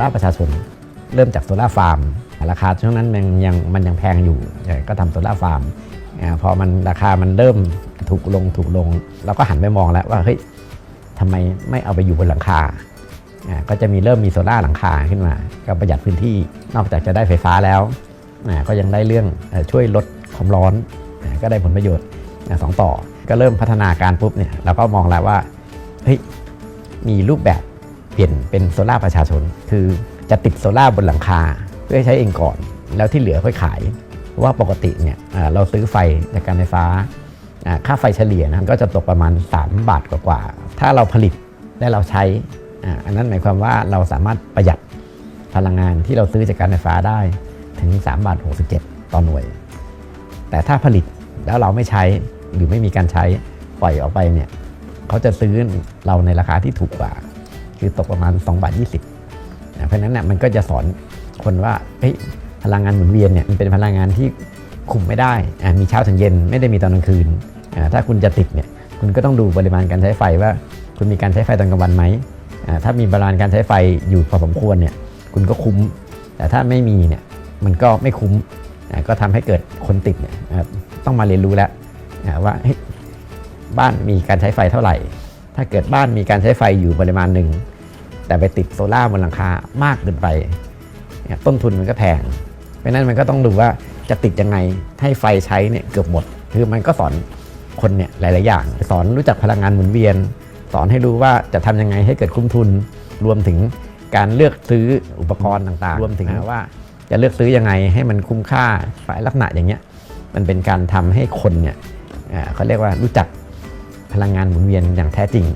ล่าประชาชน เริ่มจากโซล่าฟาร์ม ราคาช่วงนั้นมันยังมันยังแพงอยู่ ก็ทำโซล่าฟาร์มพอมันราคามันเริ่มถูกลงถูกลง เราก็หันไปมองแล้วว่าเฮ้ยทำไมไม่เอาไปอยู่บนหลังคา ก็จะมีเริ่มมีโซล่าหลังคาขึ้นมา ก็ประหยัดพื้นที่นอกจากจะได้ไฟฟ้าแล้ว ก็ยังได้เรื่องช่วยลดความร้อน ก็ได้ผลประโยชน์สองต่อ ก็เริ่มพัฒนาการปุ๊บเนี่ยเราก็มองแล้วว่าเฮ้ยมีรูปแบบ เปลี่ยนเป็นโซล่าประชาชน คือจะติดโซล่าบนหลังคาเพื่อใช้เองก่อน แล้วที่เหลือค่อยขาย ว่าปกติเนี่ยเราซื้อไฟจากการไฟฟ้า ค่าไฟเฉลี่ยนะก็จะตกประมาณ 3 บาทกว่าๆถ้าเราผลิตและเราใช้อันนั้นหมายความว่าเราสามารถประหยัดพลังงานที่เราซื้อจากการไฟฟ้าได้ถึง3บาท67 ต่อหน่วย แต่ถ้าผลิตแล้วเราไม่ใช้หรือไม่มีการใช้ปล่อยออกไปเนี่ยเขาจะซื้อเราในราคาที่ถูกกว่า คือตกประมาณ2บาท20นะเพราะนั้นเนี่ยมันก็จะสอนคนว่าพลังงานหมุนเวียนเนี่ยมันเป็นพลังงานที่คุมไม่ได้อ่ามีเช้าถึงเย็นไม่ได้มีตอนกลางคืนอ่าถ้าคุณจะติดเนี่ยคุณก็ต้องดูปริมาณการใช้ไฟว่าคุณมีการใช้ไฟตอนกลางวันไหมอ่าถ้ามีปริมาณการใช้ไฟอยู่พอสมควรเนี่ยคุณก็คุ้ม แต่ถ้าไม่มีเนี่ยมันก็ไม่คุ้มอ่าก็ทำให้เกิดคนติดเนี่ยต้องมาเรียนรู้แล้วว่าเฮ้ยบ้านมีการใช้ไฟเท่าไหร่ ถ้าเกิดบ้านมีการใช้ไฟอยู่ปริมาณหนึ่ง แต่ไปติดโซล่าร์บนหลังคามากเกินไปเนี่ยต้นทุนมันก็แพง เพราะฉะนั้นมันก็ต้องดูว่าจะติดยังไงให้ไฟใช้เนี่ยเกือบหมด คือมันก็สอนคนเนี่ยหลาย ๆ อย่าง สอนรู้จักพลังงานหมุนเวียน สอนให้รู้ว่าจะทำยังไงให้เกิดคุ้มทุน รวมถึงการเลือกซื้ออุปกรณ์ต่าง ๆ รวมถึงว่าจะเลือกซื้อยังไงให้มันคุ้มค่าฝ่ายลักษณะอย่างเงี้ย มันเป็นการทำให้คนเนี่ยอ่าเขาเรียกว่ารู้จักพลังงานหมุนเวียนอย่างแท้จริง